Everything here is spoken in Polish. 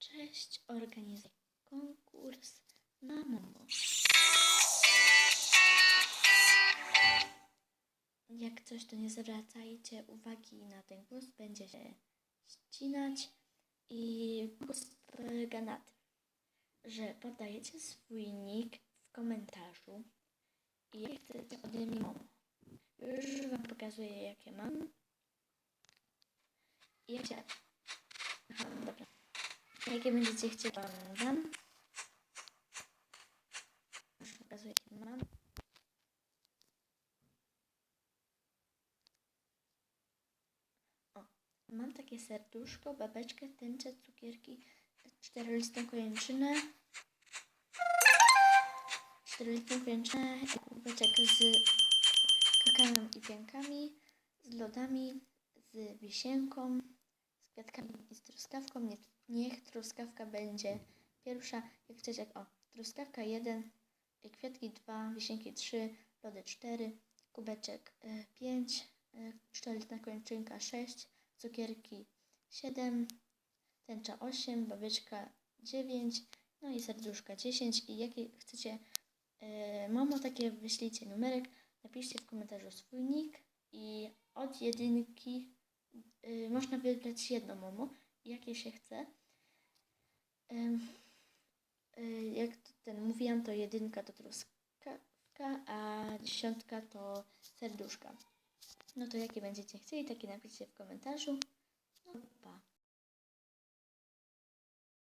Cześć, organizuję konkurs na Momo. Jak coś, to nie zwracajcie uwagi na ten głos, będzie się ścinać i głos polega na tym, że podajecie swój nick w komentarzu i chcecie ode mnie Momo. Już Wam pokazuję, jakie mam. I jak się... Jakie będziecie chcieli. Już pokazuję, jakie mam. O, mam takie serduszko, babeczkę, tęczę, cukierki, czterolistą kończynę, czterolistą kończynę, kubeczek z kakao i piankami, z lodami, z wisienką, kwiatkami i z truskawką. Nie, niech truskawka będzie pierwsza. Jak chcecie, o, truskawka 1, kwiatki 2, wisienki 3, lody 4, kubeczek 5, czteroletna kończynka 6, cukierki 7, tęcza 8, babeczka 9, no i serduszka 10. I jakie chcecie e, mamo, takie wyślijcie numerek, napiszcie w komentarzu swój nick i od jedynki y, można wybrać jedno momo, jakie się chce. Y, jak to ten mówiłam, to jedynka to truskawka, a dziesiątka to serduszka. No to jakie będziecie chcieli, takie napiszcie w komentarzu.